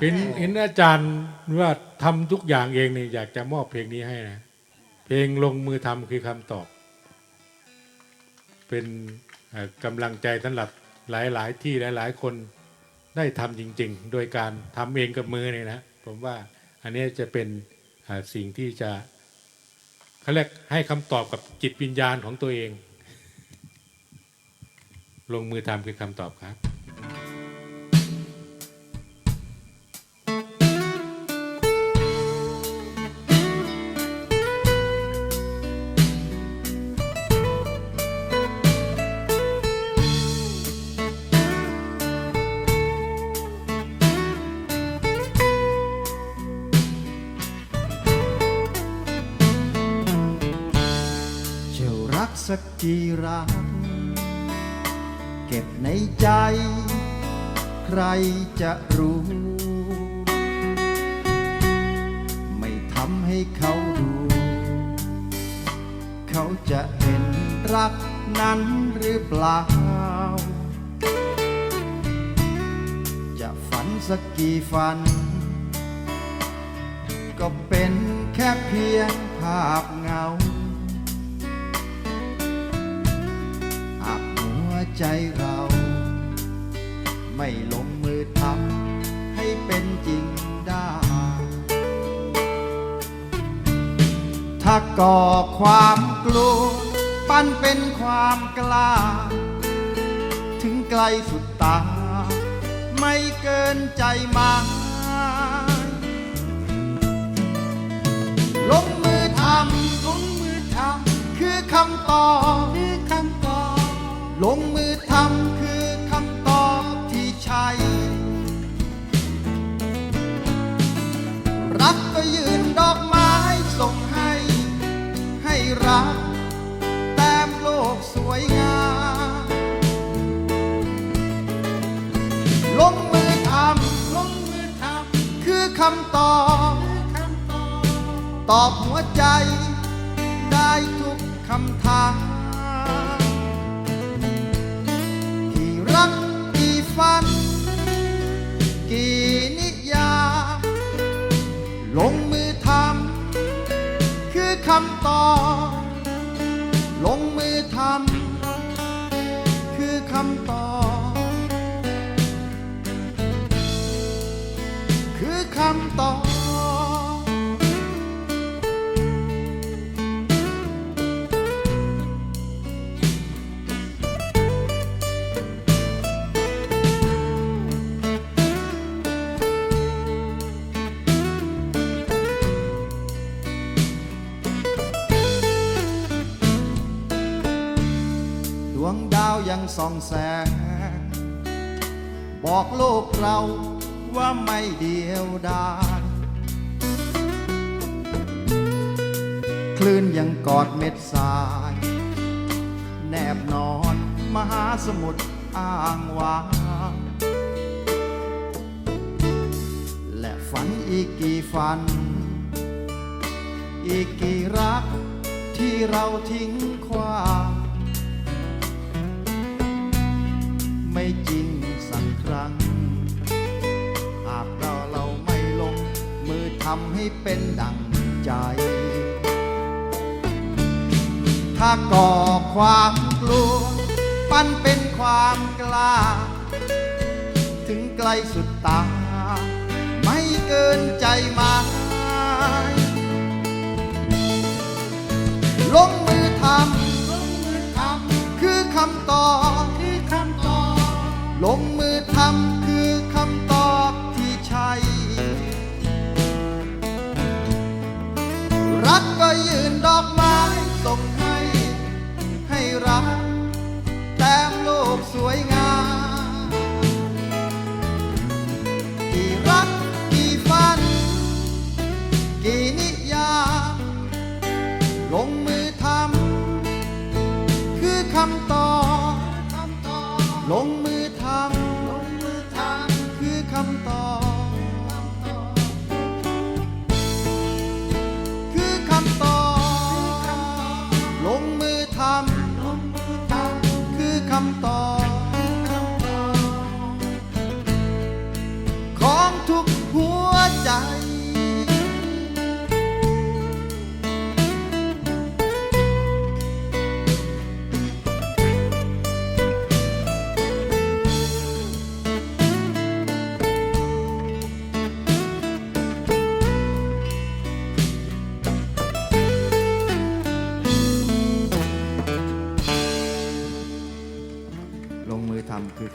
เห็นเห็นอาจารย์ว่าทำทุกอย่างเองเนี่ยอยากจะมอบเพลงนี้ให้นะ เพลงลงมือทำคือคำตอบ เป็นเอ่อกำลังใจสำหรับหลาย ๆ ที่หลาย ๆ คนได้ทำจริง ๆ โดยการทำเองกับมือเนี่ยนะผมว่าอันนี้จะเป็นเอ่อสิ่งที่จะเขาเรียกให้คำตอบกับจิตวิญญาณของตัวเอง ลงมือทำคือคำตอบครับ สักกี่รัก เก็บในใจ ใครจะรู้ ไม่ทำให้เขาดู เขาจะเห็นรักนั้นหรือเปล่า จะฝันสักกี่ฝัน ก็เป็นแค่เพียงภาพเงา ใจเรา ไม่ลงมือทำให้เป็นจริงได้ ถ้าก่อความกลัว ปั้นเป็นความกล้า ถึงไกลสุดตา ไม่เกินใจมาลงมือทำลงมือทำคือคำตอบคือคำตอบ ลงมือทำคือคำตอบที่ใช่ รักก็ยืนดอกไม้ส่งให้ ให้รัก แต้มโลกสวยงาม ลงมือทำลงมือทำคือคำตอบ ตอบหัวใจ ได้ทุกคำถามำคือคำตอบลงมือทำคือคำตอบคือคำตอบ ส่องแสง บอกโลกเราว่าไม่เดียวดายคลื่นยังกอดเม็ดทราย แนบนอนมหาสมุทรอ้างว้างและฝันอีกกี่ฝัน อีกกี่รักที่เราทิ้งขว้าง ไม่จริงสักครั้ง หากเราเราไม่ลง มือทำให้เป็นดังใจ ถ้าก่อความกลัว ปั้นเป็นความกล้า ถึงไกลสุดตา ไม่เกินใจหมาย ทำต่อลงมือ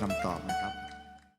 คำตอบนะครับ